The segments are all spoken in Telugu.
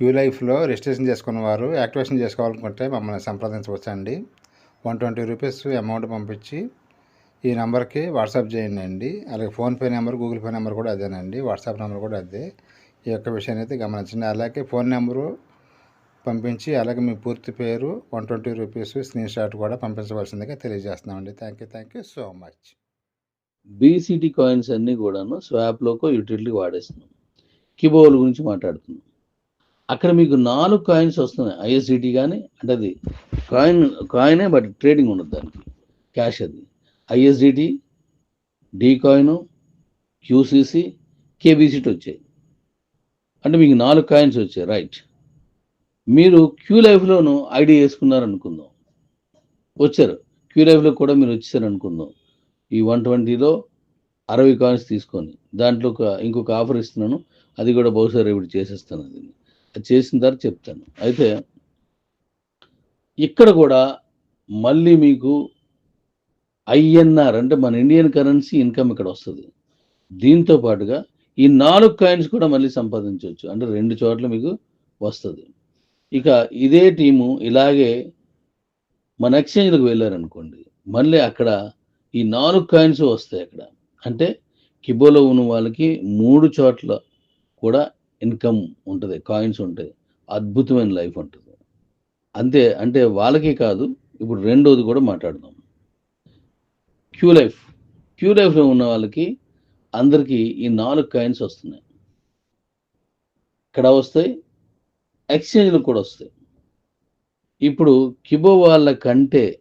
క్యూ లైఫ్లో రిజిస్ట్రేషన్ చేసుకున్న వారు యాక్టివేషన్ చేసుకోవాలనుకుంటే మమ్మల్ని సంప్రదించవచ్చండి. వన్ ట్వంటీ రూపీస్ అమౌంట్ పంపించి ఈ నెంబర్కి వాట్సాప్ చేయండి అండి అలాగే PhonePe number Google Pay number కూడా అదేనండి. వాట్సాప్ నెంబర్ కూడా అదే. ఈ యొక్క విషయాన్ని అయితే గమనించండి. అలాగే ఫోన్ నెంబరు పంపించి అలాగే మీ పూర్తి పేరు one twenty rupees screenshot కూడా పంపించవలసిందిగా తెలియజేస్తున్నామండి. Thank you thank you so much. BCT coins అన్నీ కూడాను స్వాప్లోకో యూటిలిటీ వాడేస్తున్నాం. కిబోల్ గురించి మాట్లాడుతున్నాం. అక్కడ మీకు నాలుగు కాయిన్స్ వస్తున్నాయి. ఐఎస్సిటీ కానీ అంటే అది కాయిన్ కాయినే బట్ ట్రేడింగ్ ఉండదు దానికి. క్యాష్ అది. ఐఎస్డిటి డి కాయిన్ క్యూసీసీ కేబీసీటీ వచ్చాయి. అంటే మీకు నాలుగు కాయిన్స్ వచ్చాయి. రైట్ మీరు క్యూ లైఫ్లోను ఐడి వేసుకున్నారు అనుకుందాం వచ్చారు. క్యూ లైఫ్లో కూడా మీరు వచ్చేసారు అనుకుందాం ఈ వన్ ట్వంటీలో అరవై కాయిన్స్ తీసుకొని దాంట్లో ఒక ఇంకొక ఆఫర్ ఇస్తున్నాను. అది కూడా బహుశా రేపు చేసేస్తాను అది చేసిన తర్వాత చెప్తాను. అయితే ఇక్కడ కూడా మళ్ళీ మీకు ఐఎన్ఆర్ అంటే మన ఇండియన్ కరెన్సీ ఇన్కమ్ ఇక్కడ వస్తుంది. దీంతో పాటుగా ఈ నాలుగు కాయిన్స్ కూడా మళ్ళీ సంపాదించవచ్చు. అంటే రెండు చోట్ల మీకు వస్తుంది. ఇక ఇదే టీము ఇలాగే మన ఎక్స్చేంజ్లకు వెళ్ళారనుకోండి మళ్ళీ అక్కడ ఈ నాలుగు కాయిన్స్ వస్తాయి అక్కడ. అంటే కిబోలో ఉన్న వాళ్ళకి మూడు చోట్ల కూడా ఇన్కమ్ ఉంటుంది కాయిన్స్ ఉంటాయి అద్భుతమైన లైఫ్ ఉంటుంది. అంతే అంటే వాళ్ళకి కాదు ఇప్పుడు రెండోది కూడా మాట్లాడదాం. Q life. క్యూ లైఫ్లో ఉన్న వాళ్ళకి అందరికీ ఈ నాలుగు కాయిన్స్ వస్తున్నాయి. ఇక్కడ వస్తాయి ఎక్స్చేంజ్లు కూడా వస్తాయి. ఇప్పుడు కిబో వాళ్ళ కంటే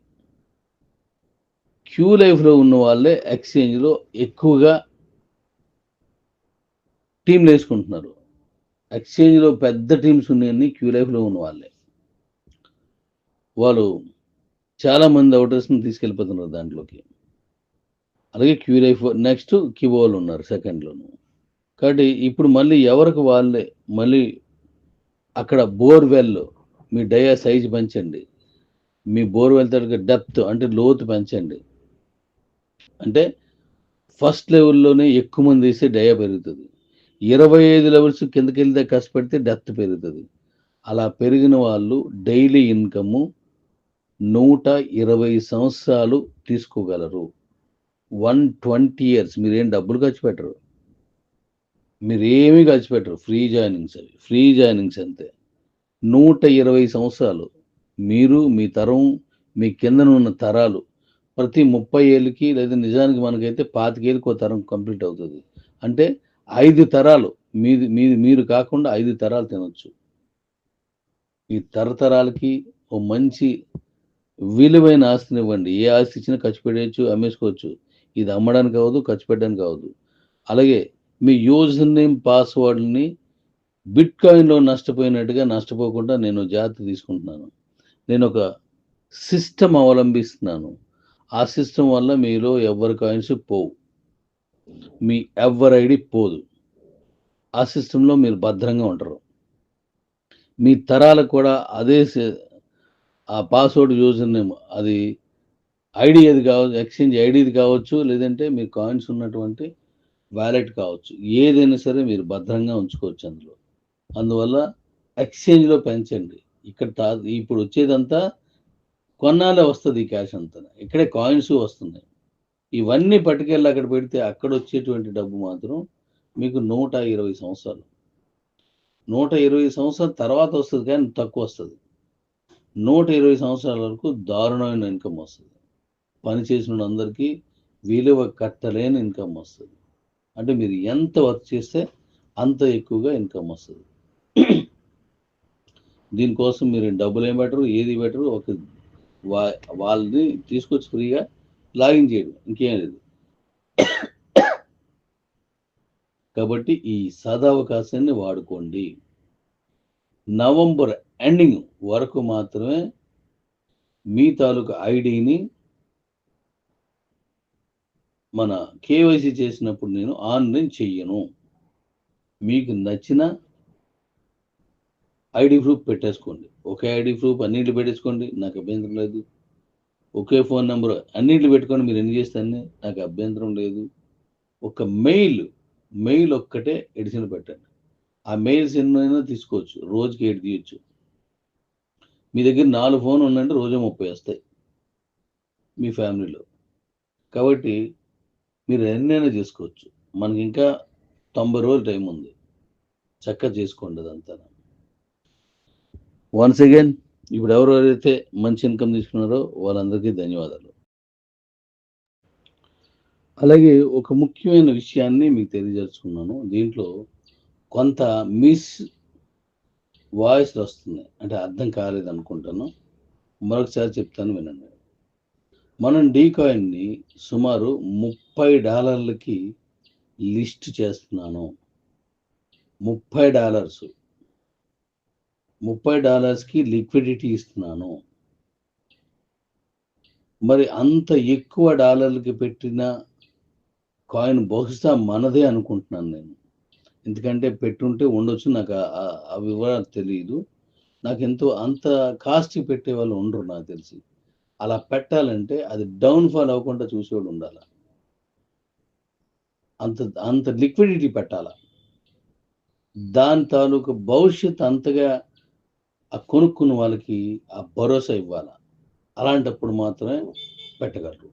క్యూ లైఫ్లో ఉన్న వాళ్ళే ఎక్స్చేంజ్లో ఎక్కువగా టీంలు వేసుకుంటున్నారు. ఎక్స్చేంజ్లో పెద్ద టీమ్స్ ఉన్నాయని క్యూ లైఫ్లో ఉన్న వాళ్ళే. వాళ్ళు చాలామంది అవుటర్స్ని తీసుకెళ్ళిపోతున్నారు దాంట్లోకి. అలాగే క్యూ లైఫ్ నెక్స్ట్ క్యూబోలు ఉన్నారు సెకండ్లోను. కాబట్టి ఇప్పుడు మళ్ళీ ఎవరికి వాళ్ళే? మళ్ళీ అక్కడ బోర్వెల్ మీ డయా సైజ్ పెంచండి. మీ బోర్వెల్ తరగతి డెప్త్ అంటే లోతు పెంచండి. అంటే ఫస్ట్ లెవెల్లోనే ఎక్కువ మంది వేస్తే డయా పెరుగుతుంది. ఇరవై ఐదు లెవెల్స్ కిందకి వెళ్తే కష్టపెడితే డెత్ పెరుగుతుంది. అలా పెరిగిన వాళ్ళు డైలీ ఇన్కమ్ నూట ఇరవై సంవత్సరాలు తీసుకోగలరు. వన్ ట్వంటీ ఇయర్స్ మీరేం డబ్బులు ఖర్చు పెట్టరు. మీరేమీ ఖర్చు పెట్టరు. ఫ్రీ జాయినింగ్స్ అవి. ఫ్రీ జాయినింగ్స్ అంతే. నూట ఇరవై సంవత్సరాలు. మీరు మీ తరం మీ కిందన ఉన్న తరాలు ప్రతి ముప్పై ఏళ్ళకి లేదా నిజానికి మనకైతే పాతికేళ్ళకి ఒక తరం కంప్లీట్ అవుతుంది. అంటే ఐదు తరాలు. మీది మీది మీరు కాకుండా ఐదు తరాలు తినొచ్చు. ఈ తరతరాలకి ఓ మంచి విలువైన ఆస్తిని ఇవ్వండి. ఏ ఆస్తి ఇచ్చినా ఖర్చు పెట్టేయచ్చు అమ్మేసుకోవచ్చు. ఇది అమ్మడానికి అవ్వదు ఖర్చు పెట్టడానికి అవ్వదు అలాగే మీ యూజర్ నేమ్ పాస్వర్డ్ని బిట్ కాయిన్లో నష్టపోయినట్టుగా నష్టపోకుండా నేను జాగ్రత్త తీసుకుంటున్నాను. నేను ఒక సిస్టమ్ అవలంబిస్తున్నాను. ఆ సిస్టమ్ వల్ల మీలో ఎవరి కాయిన్స్ పోవు. మీ ఎవరి ఐడి పోదు. ఆ సిస్టంలో మీరు భద్రంగా ఉంటారు. మీ తరాలకు కూడా అదే ఆ పాస్వర్డ్ యూజర్ నేమ్ అది ఐడి అది కావచ్చు ఎక్స్చేంజ్ ఐడిది కావచ్చు లేదంటే మీ కాయిన్స్ ఉన్నటువంటి వ్యాలెట్ కావచ్చు. ఏదైనా సరే మీరు భద్రంగా ఉంచుకోవచ్చు అందులో. అందువల్ల ఎక్స్చేంజ్లో పెంచండి. ఇక్కడ ఇప్పుడు వచ్చేదంతా కొన్నాళ్ళే వస్తుంది ఈ క్యాష్ అంతా. ఇక్కడే కాయిన్స్ వస్తున్నాయి. ఇవన్నీ పట్టుకెళ్ళి అక్కడ పెడితే అక్కడ వచ్చేటువంటి డబ్బు మాత్రం మీకు నూట ఇరవై సంవత్సరాలు. నూట ఇరవై సంవత్సరాల తర్వాత వస్తుంది కానీ తక్కువ వస్తుంది. నూట ఇరవై సంవత్సరాల వరకు దారుణమైన ఇన్కమ్ వస్తుంది. పని చేసిన అందరికీ విలువ కట్టలేని ఇన్కమ్ వస్తుంది. అంటే మీరు ఎంత వర్క్ చేస్తే అంత ఎక్కువగా ఇన్కమ్ వస్తుంది. దీనికోసం మీరు డబ్బులు ఏం బెటరు ఏది బెటరు ఒక వా వాళ్ళని తీసుకొచ్చి ఫ్రీగా లాగిన్ చేయడం ఇంకేం లేదు. కాబట్టి ఈ సదావకాశాన్ని వాడుకోండి. నవంబర్ ఎండింగ్ వరకు మాత్రమే మీ తాలూకు ఐడిని మన కేవైసీ చేసినప్పుడు నేను ఆన్లైన్ చెయ్యను. మీకు నచ్చిన ఐడి ప్రూఫ్ పెట్టేసుకోండి. ఒకే ఐడి ప్రూఫ్ అన్నింటి పెట్టేసుకోండి. నాకు అభ్యంతరం లేదు. ఒకే ఫోన్ నెంబర్ అన్నింటిలో పెట్టుకొని మీరు ఎన్ని చేస్తానని నాకు అభ్యంతరం లేదు. ఒక మెయిల్ మెయిల్ ఒక్కటే ఎడిషన్ పెట్టండి. ఆ మెయిల్స్ ఎన్నైనా తీసుకోవచ్చు. రోజుకి ఏడు తీయచ్చు. మీ దగ్గర నాలుగు ఫోన్ ఉందంటే రోజు ముప్పై వస్తాయి మీ ఫ్యామిలీలో. కాబట్టి మీరు ఎన్నైనా చేసుకోవచ్చు. మనకి ఇంకా తొంభై రోజులు టైం ఉంది. చక్కగా చేసుకోండి అదంతా వన్స్ అగైన్ ఇప్పుడు ఎవరెవరైతే మంచి ఇన్కమ్ తీసుకున్నారో వాళ్ళందరికీ ధన్యవాదాలు. అలాగే ఒక ముఖ్యమైన విషయాన్ని మీకు తెలియజేసుకున్నాను దీంట్లో కొంత మిస్ వాయిస్ వస్తుంది. అంటే అర్థం కాలేదు అనుకుంటాను. మరొకసారి చెప్తాను వినండి. మనం డీకాయిన్ని సుమారు ముప్పై డాలర్లకి లిస్ట్ చేస్తున్నాను. ముప్పై డాలర్స్. ముప్పై డాలర్స్కి లిక్విడిటీ ఇస్తున్నాను. మరి అంత ఎక్కువ డాలర్లకి పెట్టిన కాయిన్ బహుశా మనదే అనుకుంటున్నాను నేను. ఎందుకంటే పెట్టుంటే ఉండొచ్చు నాకు ఆ- వివరాలు తెలియదు నాకు ఎంతో అంత కాస్ట్ పెట్టే వాళ్ళు ఉండరు నాకు తెలిసి. అలా పెట్టాలంటే అది డౌన్ ఫాల్ అవ్వకుండా చూసేవాడు ఉండాలి? అంత అంత లిక్విడిటీ పెట్టాల? దాని తాలూకు భవిష్యత్ అంతగా ఆ కొనుక్కున్న వాళ్ళకి ఆ భరోసా ఇవ్వాలి? అలాంటప్పుడు మాత్రమే పెట్టగలరు.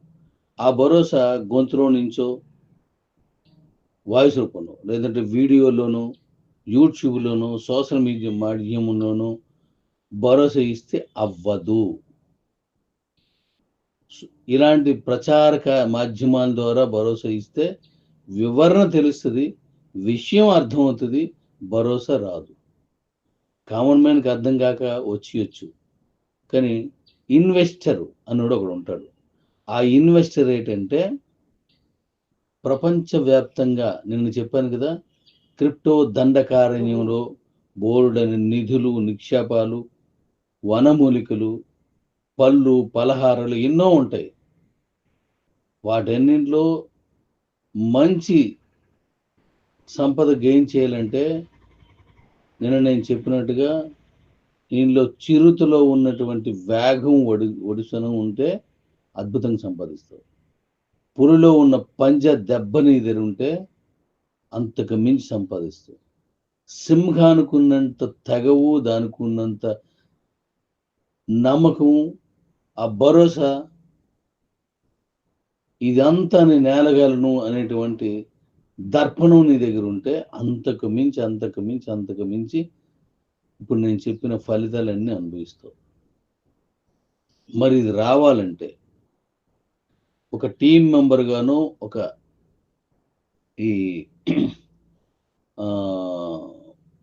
ఆ భరోసా గొంతులో నుంచో వాయిస్ రూపంలో లేదంటే వీడియోలోనూ యూట్యూబ్లోనూ సోషల్ మీడియా మాధ్యమంలోనూ భరోసా ఇస్తే అవ్వదు. ఇలాంటి ప్రచారక మాధ్యమాల ద్వారా భరోసా ఇస్తే వివరణ తెలుస్తుంది విషయం అర్థమవుతుంది భరోసా రాదు. కామన్ మ్యాన్కి అర్థం కాక వచ్చియొచ్చు. కానీ ఇన్వెస్టర్ అన్నాడు ఒకడు ఉంటాడు. ఆ ఇన్వెస్టర్ ఏంటంటే ప్రపంచవ్యాప్తంగా నిన్ను చెప్పాను కదా క్రిప్టో దండకారణ్యంలో బోర్డని నిధులు నిక్షేపాలు వనమూలికలు పళ్ళు పలహారాలు ఎన్నో ఉంటాయి. వాటన్నింటిలో మంచి సంపద గెయిన్ చేయాలంటే నిన్న నేను చెప్పినట్టుగా దీనిలో చిరుతలో ఉన్నటువంటి వేగం ఒడి ఒడిసనం ఉంటే అద్భుతంగా సంపాదిస్తావు. పురిలో ఉన్న పంజ దెబ్బని ఉంటే అంతకు మించి సంపాదిస్తావు. సింహానుకున్నంత తెగవు దానికున్నంత నమ్మకం ఆ భరోసా ఇదంతా నేను నేలగలను అనేటువంటి దర్పణం నీ దగ్గర ఉంటే అంతకు మించి అంతకు మించి అంతకు మించి ఇప్పుడు నేను చెప్పిన ఫలితాలన్నీ అనుభవిస్తావు. మరి ఇది రావాలంటే ఒక టీం మెంబర్గాను ఒక ఈ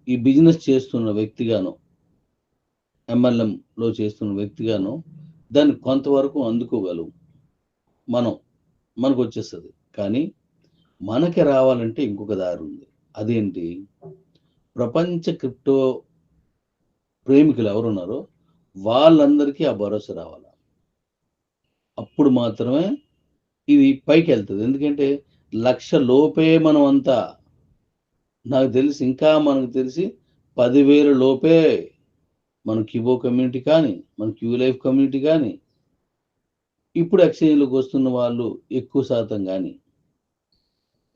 ఈ బిజినెస్ చేస్తున్న వ్యక్తిగాను ఎంఎల్ఎంలో చేస్తున్న వ్యక్తిగాను దాన్ని కొంతవరకు అందుకోగలవు. మనం మనకు వచ్చేస్తుంది. కానీ మనకి రావాలంటే ఇంకొక దారి ఉంది. అదేంటి? ప్రపంచ క్రిప్టో ప్రేమికులు ఎవరున్నారో వాళ్ళందరికీ ఆ భరోసా రావాలి? అప్పుడు మాత్రమే ఇది పైకి వెళ్తుంది. ఎందుకంటే లక్ష లోపే మనం అంతా. నాకు తెలిసి ఇంకా మనకు తెలిసి పదివేల లోపే మన క్యూబో కమ్యూనిటీ కానీ మన క్యూ లైఫ్ కమ్యూనిటీ కానీ ఇప్పుడు ఎక్స్చేంజ్లోకి వస్తున్న వాళ్ళు ఎక్కువ శాతం కానీ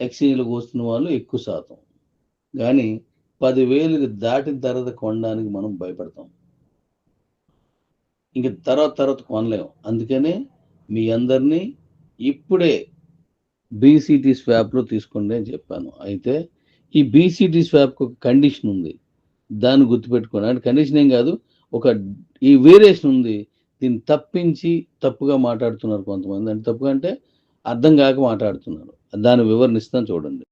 ఎక్స్చేంజ్లకు వస్తున్న వాళ్ళు ఎక్కువ శాతం. కానీ పదివేలకు దాటిన తర్వాత కొనడానికి మనం భయపడతాం. ఇంక తర్వాత తర్వాత కొనలేము అందుకనే మీ అందరినీ ఇప్పుడే బీసీటీ స్వాప్లో తీసుకోండి అని చెప్పాను. అయితే ఈ బీసీటీ స్వాప్కి ఒక కండిషన్ ఉంది. దాన్ని గుర్తుపెట్టుకోండి. అంటే కండిషన్ ఏం కాదు. ఒక ఈ వేరియేషన్ ఉంది. దీన్ని తప్పించి తప్పుగా మాట్లాడుతున్నారు కొంతమంది. అంటే తప్పుగా అంటే అర్థం కాక మాట్లాడుతున్నారు. దాన్ని వివరణిస్తాను చూడండి.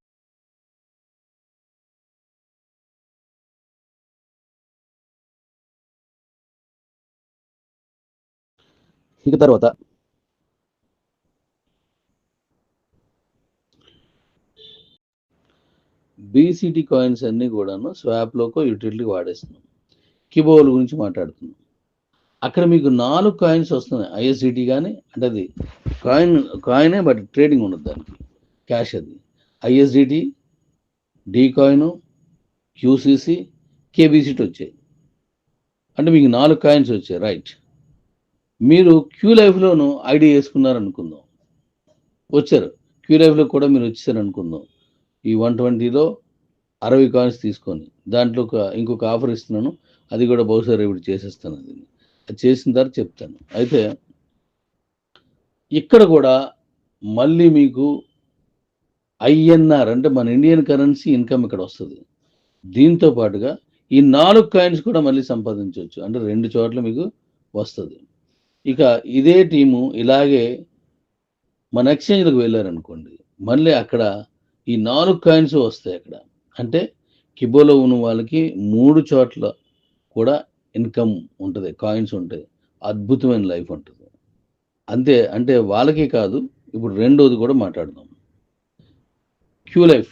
ఇక తర్వాత బీసీటీ కాయిన్స్ అన్నీ కూడాను స్వాప్లోకో యూటిలిటీ వాడేస్తున్నాం. కిబోల గురించి మాట్లాడుతున్నాం. అక్కడ మీకు నాలుగు కాయిన్స్ వస్తున్నాయి. ఐఎస్సిటీ కానీ అంటే అది కాయిన్ కాయినే బట్ ట్రేడింగ్ ఉండదు దానికి. క్యాష్ అది. ఐఎస్డిటి డి కాయిన్ క్యూసీసీ కేబీసీటీ వచ్చాయి. అంటే మీకు నాలుగు కాయిన్స్ వచ్చాయి రైట్. మీరు క్యూ లైఫ్లోను ఐడి వేసుకున్నారు అనుకుందాం వచ్చారు. క్యూ లైఫ్లో కూడా మీరు వచ్చేసారు అనుకుందాం ఈ వన్ ట్వంటీలో అరవై కాయిన్స్ తీసుకొని దాంట్లో ఒక ఇంకొక ఆఫర్ ఇస్తున్నాను. అది కూడా బహుశా రేపు చేసేస్తాను అది. అది చేసిన తర్వాత చెప్తాను. అయితే ఇక్కడ కూడా మళ్ళీ మీకు ఐఎన్ఆర్ అంటే మన ఇండియన్ కరెన్సీ ఇన్కమ్ ఇక్కడ వస్తుంది. దీంతో పాటుగా ఈ నాలుగు కాయిన్స్ కూడా మళ్ళీ సంపాదించవచ్చు. అంటే రెండు చోట్ల మీకు వస్తుంది. ఇక ఇదే టీము ఇలాగే మన ఎక్స్చేంజ్లకు వెళ్ళారనుకోండి మళ్ళీ అక్కడ ఈ నాలుగు కాయిన్స్ వస్తాయి అక్కడ. అంటే కిబోలో ఉన్న వాళ్ళకి మూడు చోట్ల కూడా ఇన్కమ్ ఉంటుంది కాయిన్స్ ఉంటాయి అద్భుతమైన లైఫ్ ఉంటుంది. అంతే అంటే వాళ్ళకే కాదు ఇప్పుడు రెండోది కూడా మాట్లాడదాం. క్యూ లైఫ్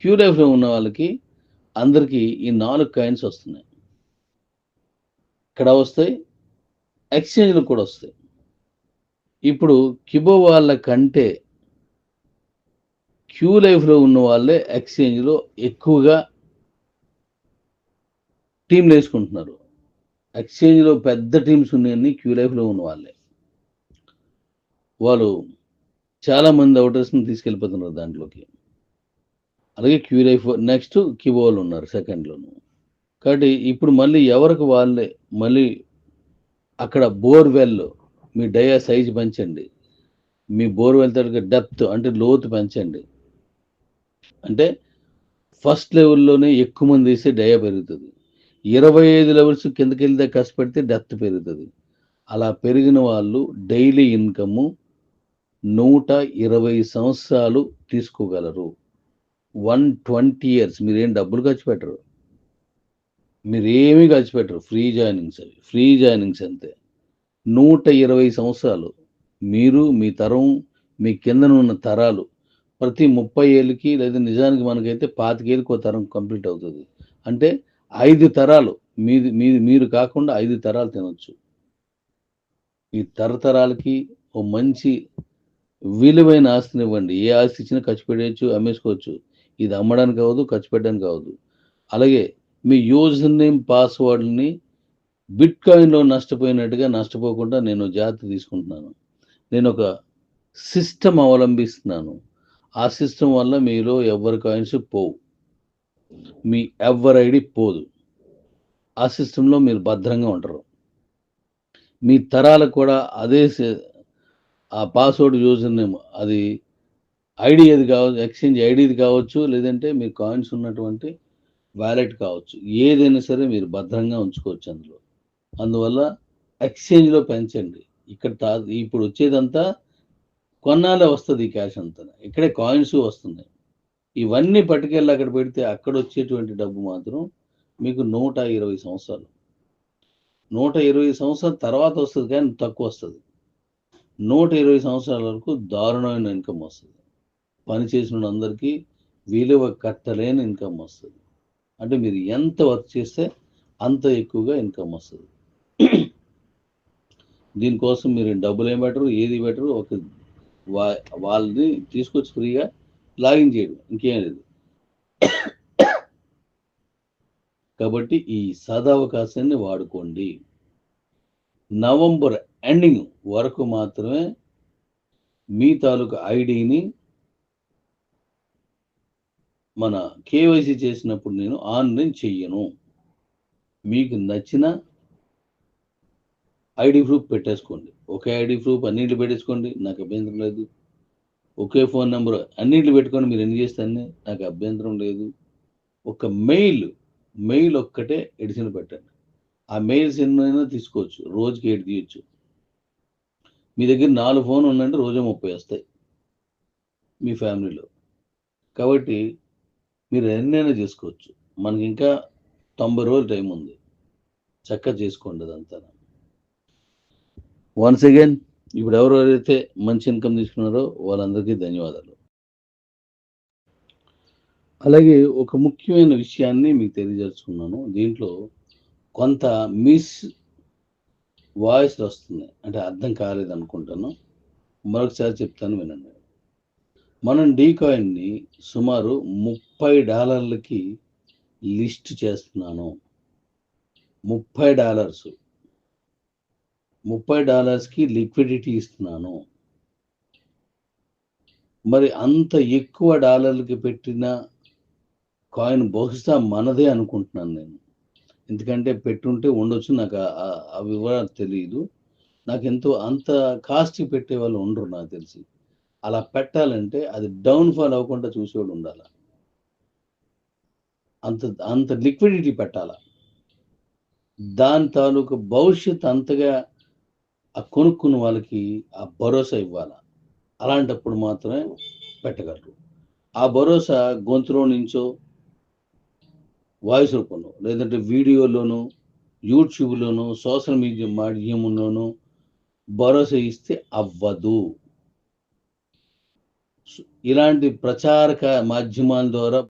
క్యూ లైఫ్లో ఉన్న వాళ్ళకి అందరికీ ఈ నాలుగు కాయిన్స్ వస్తున్నాయి. ఇక్కడ వస్తాయి ఎక్స్చేంజ్లు కూడా వస్తాయి. ఇప్పుడు కిబో వాళ్ళ కంటే క్యూ లైఫ్లో ఉన్న వాళ్ళే ఎక్స్చేంజ్లో ఎక్కువగా టీంలు వేసుకుంటున్నారు. ఎక్స్చేంజ్లో పెద్ద టీమ్స్ ఉన్నాయని క్యూ లైఫ్లో ఉన్న వాళ్ళే. వాళ్ళు చాలామంది అవుటర్స్ని తీసుకెళ్ళిపోతున్నారు దాంట్లోకి. అలాగే క్యూరై లైఫ్ నెక్స్ట్ కిబోలు ఉన్నారు సెకండ్లోను. కాబట్టి ఇప్పుడు మళ్ళీ ఎవరికి వాళ్ళే మళ్ళీ అక్కడ బోర్వెల్ మీ డయా సైజ్ పెంచండి. మీ బోర్వెల్ తరగ డెప్త్ అంటే లోతు పెంచండి. అంటే ఫస్ట్ లెవెల్లోనే ఎక్కువ మంది వేస్తే డయా పెరుగుతుంది. ఇరవై ఐదు లెవెల్స్ కిందకి వెళ్తే కష్టపడితే డెప్త్ పెరుగుతుంది. అలా పెరిగిన వాళ్ళు డైలీ ఇన్కమ్ నూట ఇరవై సంవత్సరాలు తీసుకోగలరు. వన్ ట్వంటీ ఇయర్స్ మీరేం డబ్బులు ఖర్చు పెట్టరు. మీరేమీ ఖర్చు పెట్టరు. ఫ్రీ జాయినింగ్స్ అవి. ఫ్రీ జాయినింగ్స్ అంతే. నూట ఇరవై సంవత్సరాలు మీరు మీ తరం మీ కిందన ఉన్న తరాలు ప్రతి ముప్పై ఏళ్ళకి లేదా నిజానికి మనకైతే పాతికేళ్ళకి ఒక తరం కంప్లీట్ అవుతుంది. అంటే ఐదు తరాలు. మీది మీది మీరు కాకుండా ఐదు తరాలు తినొచ్చు. ఈ తరతరాలకి ఓ మంచి విలువైన ఆస్తిని ఇవ్వండి ఏ ఆస్తి ఇచ్చినా ఖర్చు పెట్టేయచ్చు అమ్మేసుకోవచ్చు. ఇది అమ్మడానికి కావద్దు ఖర్చు పెట్టడానికి కావద్దు. అలాగే మీ యూజర్ నేమ్ పాస్వర్డ్ని బిట్ కాయిన్లో నష్టపోయినట్టుగా నష్టపోకుండా నేను జాగ్రత్త తీసుకుంటున్నాను. నేను ఒక సిస్టమ్ అవలంబిస్తున్నాను. ఆ సిస్టమ్ వల్ల మీలో ఎవరి కాయిన్స్ పోవు. మీ ఎవరి ఐడి పోదు. ఆ సిస్టంలో మీరు భద్రంగా ఉంటారు. మీ తరాలకు కూడా అదే సి- ఆ పాస్వర్డ్ యూజర్ నేమ్ అది ఐడి అది కావచ్చు ఎక్స్చేంజ్ ఐడిది కావచ్చు లేదంటే మీ కాయిన్స్ ఉన్నటువంటి వ్యాలెట్ కావచ్చు. ఏదైనా సరే మీరు భద్రంగా ఉంచుకోవచ్చు అందులో. అందువల్ల ఎక్స్చేంజ్లో పెంచండి. ఇక్కడ తా ఇప్పుడు వచ్చేదంతా కొన్నాళ్ళే వస్తుంది ఈ క్యాష్ అంతా. ఇక్కడే కాయిన్స్ వస్తున్నాయి. ఇవన్నీ పట్టుకెళ్ళి అక్కడ పెడితే అక్కడ వచ్చేటువంటి డబ్బు మాత్రం మీకు నూట ఇరవై సంవత్సరాలు. నూట ఇరవై సంవత్సరాల తర్వాత వస్తుంది కానీ తక్కువ వస్తుంది. నూట ఇరవై సంవత్సరాల వరకు దారుణమైన ఇన్కమ్ వస్తుంది. పని చేసిన అందరికీ విలువ కట్టలేని ఇన్కమ్ వస్తుంది. అంటే మీరు ఎంత వర్క్ చేస్తే అంత ఎక్కువగా ఇన్కమ్ వస్తుంది. దీనికోసం మీరు డబ్బులు ఏం పెట్టరు ఏది పెట్టరు ఒక వా వాళ్ళని తీసుకొచ్చి ఫ్రీగా లాగిన్ చేయడం ఇంకేం లేదు. కాబట్టి ఈ సదవకాశాన్ని వాడుకోండి. నవంబర్ ఎండింగ్ వరకు మాత్రమే మీ తాలూకు ఐడిని మన కేవైసీ చేసినప్పుడు నేను ఆన్లైన్ చెయ్యను. మీకు నచ్చిన ఐడి ప్రూఫ్ పెట్టేసుకోండి. ఒకే ఐడి ప్రూఫ్ అన్నింటిలో పెట్టేసుకోండి. నాకు అభ్యంతరం లేదు. ఒకే ఫోన్ నెంబర్ అన్నింటిలో పెట్టుకొని మీరు ఎన్ని చేస్తే నాకు అభ్యంతరం లేదు. ఒక మెయిల్ మెయిల్ ఒక్కటే ఎడిషన్ పెట్టండి. ఆ మెయిల్స్ ఎన్నైనా తీసుకోవచ్చు. రోజుకి ఏడు తీయచ్చు. మీ దగ్గర నాలుగు ఫోన్ ఉందంటే రోజు ముప్పై వస్తాయి మీ ఫ్యామిలీలో. కాబట్టి మీరు ఎన్నైనా చేసుకోవచ్చు. మనకి ఇంకా తొంభై రోజులు టైం ఉంది. చక్కగా చేసుకోండి అదంతా. వన్స్ అగైన్ ఇప్పుడు ఎవరెవరైతే మంచి ఇన్కమ్ తీసుకున్నారో వాళ్ళందరికీ ధన్యవాదాలు. అలాగే ఒక ముఖ్యమైన విషయాన్ని మీకు తెలియజేసుకున్నాను దీంట్లో కొంత మిస్ వాయిస్లు వస్తుంది. అంటే అర్థం కాలేదు అనుకుంటాను. మరొకసారి చెప్తాను వినండి. మనం డీకాయిన్ని సుమారు ముప్పై ముప్పై డాలర్లకి లిస్ట్ చేస్తున్నాను. ముప్పై డాలర్స్. ముప్పై డాలర్స్కి లిక్విడిటీ ఇస్తున్నాను. మరి అంత ఎక్కువ డాలర్లకి పెట్టిన కాయిన్ బహుశా మనదే అనుకుంటున్నాను నేను. ఎందుకంటే పెట్టుంటే ఉండొచ్చు నాకు ఆ- వివరాలు తెలియదు నాకు ఎంతో అంత కాస్ట్ పెట్టే వాళ్ళు ఉండరు నాకు తెలిసి. అలా పెట్టాలంటే అది డౌన్ ఫాల్ అవ్వకుండా చూసేవాడు ఉండాలి? అంత అంత లిక్విడిటీ పెట్టాల? దాని తాలూకు భవిష్యత్ అంతగా ఆ కొనుక్కున్న వాళ్ళకి ఆ భరోసా ఇవ్వాలి? అలాంటప్పుడు మాత్రమే పెట్టగలరు. ఆ భరోసా గొంతులో నుంచో వాయిస్ రూపంలో లేదంటే వీడియోలోనూ యూట్యూబ్లోనూ సోషల్ మీడియా మాధ్యమంలోనూ భరోసా ఇస్తే అవ్వదు. ఇలాంటి ప్రచారక మాధ్యమాల ద్వారా